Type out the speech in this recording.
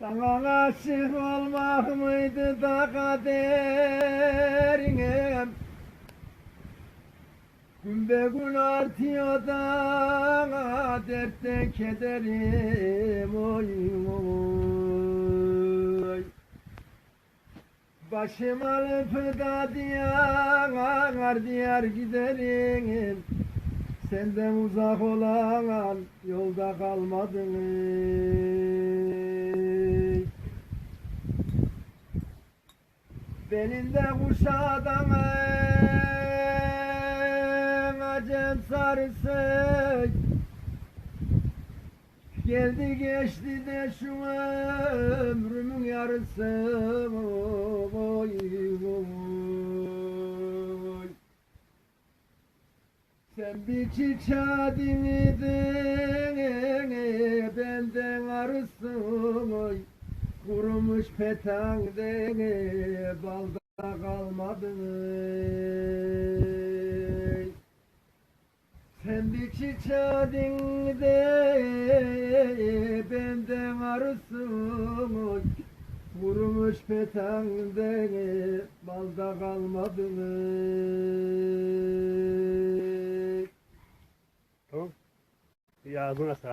Sana aşık olmak mıydı da kaderine? Gün be gün artıyor da dertte kederim oy oy. Başım alıp da diyar diyar giderim. Senden uzak olan yolda kalmadın Belinde kuşadan en acem sarısı Geldi geçti de şu ömrümün yarısı oy, oy. Sen bir çiçeğin idin benden arısın oy Kurumuş petangde balda kalmadın ey. Sen bir çiçeğin de benden arısın Vurmuş petangde balda kalmadın ey. Tamam. Ya bu nasıl?